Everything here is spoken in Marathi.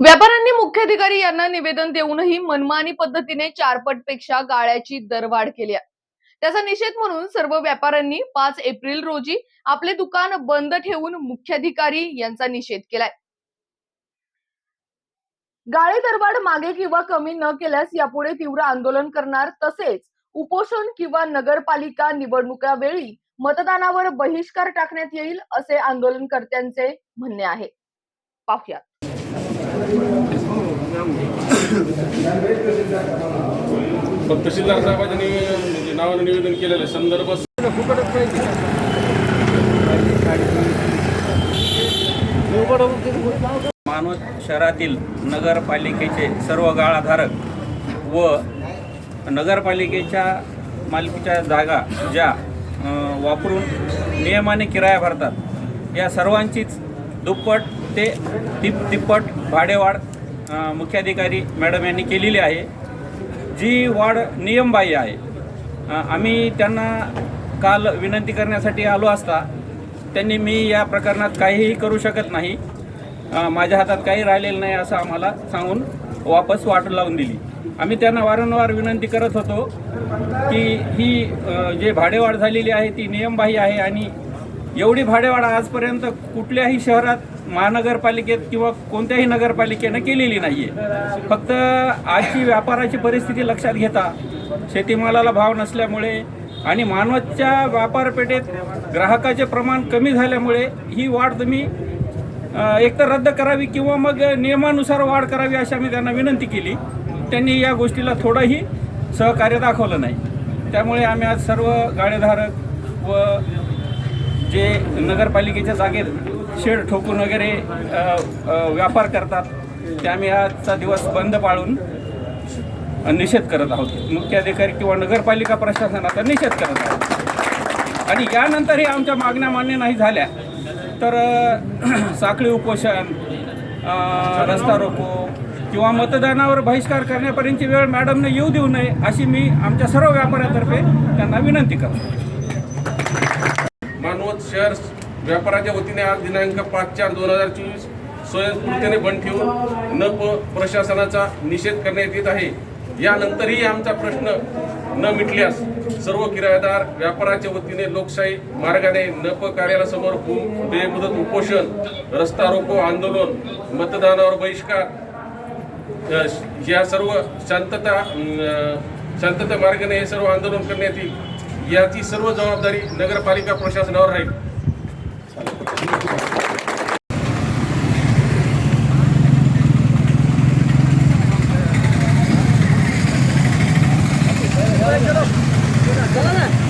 व्यापाऱ्यांनी मुख्याधिकारी यांना निवेदन देऊनही मनमानी पद्धतीने चारपटपेक्षा गाळ्याची दरवाढ केली आहे. त्याचा निषेध म्हणून सर्व व्यापाऱ्यांनी पाच एप्रिल रोजी आपले दुकान बंद ठेवून मुख्याधिकारी यांचा निषेध केलाय. गाळे दरवाढ मागे किंवा कमी न केल्यास यापुढे तीव्र आंदोलन करणार तसेच उपोषण किंवा नगरपालिका निवडणुकावेळी मतदानावर बहिष्कार टाकण्यात येईल असे आंदोलनकर्त्यांचे म्हणणे आहे. पाहूया तहसीलदार साहेबांनी म्हणजे नावानं निवेदन केलेलं आहे. संदर्भ मानव शहरातील नगरपालिकेचे सर्व गाळाधारक व नगरपालिकेच्या मालकीच्या जागा ज्या वापरून नियमाने किराया भरतात या सर्वांचीच दुप्पट ते तिप तिप्पट भाडेवाढ मुख्याधिकारी मॅडम यांनी केलेली आहे. जी वाढ नियमबाह्य आहे आम्ही त्यांना काल विनंती करण्यासाठी आलो असता त्यांनी मी या प्रकरणात काहीही करू शकत नाही माझ्या हातात काही राहिलेलं नाही असं आम्हाला सांगून वापस वाट लावून दिली. आम्ही त्यांना वारंवार विनंती करत होतो की ही जे भाडेवाढ झालेली आहे ती नियमबाह्य आहे आणि एवढी भाडेवाढ आजपर्यंत कुठल्याही शहरात महानगरपालिकेत किंवा कोणत्याही नगरपालिकेनं केलेली नाही आहे फक्त आजची व्यापाराची परिस्थिती लक्षात घेता शेतीमालाला भाव नसल्यामुळे आणि मानवतच्या व्यापारपेठेत ग्राहकाचे प्रमाण कमी झाल्यामुळे ही वाढ तुम्ही एकतर रद्द करावी किंवा मग नियमानुसार वाढ करावी अशी आम्ही त्यांना विनंती केली. त्यांनी या गोष्टीला थोडंही सहकार्य दाखवलं नाही. त्यामुळे आम्ही आज सर्व गाडेधारक व जे नगरपालिकेच्या जागेत शेड ठोकून वगैरे व्यापार करतात ते आम्ही आजचा दिवस बंद पाळून निषेध करत आहोत. मुख्याधिकारी किंवा नगरपालिका प्रशासनाचा निषेध करत आहोत आणि यानंतरही आमच्या मागण्या मान्य नाही झाल्या तर साखळी उपोषण रस्ता रोको किंवा मतदानावर बहिष्कार करण्यापर्यंतची वेळ मॅडमने येऊ देऊ नये अशी मी आमच्या सर्व व्यापाऱ्यातर्फे त्यांना विनंती करतो. मानवत शहर व्यापाराच्या वतीने आज दिनांक पाच चार दोन हजार चोवीस स्वयंस्फूर्तीने बंद ठेवून न प्रशासनाचा निषेध करण्यात येत आहे. यानंतरही आमचा प्रश्न न मिटल्यास सर्व किरायादार व्यापाराच्या वतीने लोकशाही मार्गाने नप कार्यालयासमोर भूम बेमुदत उपोषण रस्ता रोको आंदोलन मतदानावर बहिष्कार या सर्व शांतता शांतता मार्गाने हे सर्व आंदोलन करण्यात येईल. याची सर्व जबाबदारी नगरपालिका प्रशासनावर राहील. चला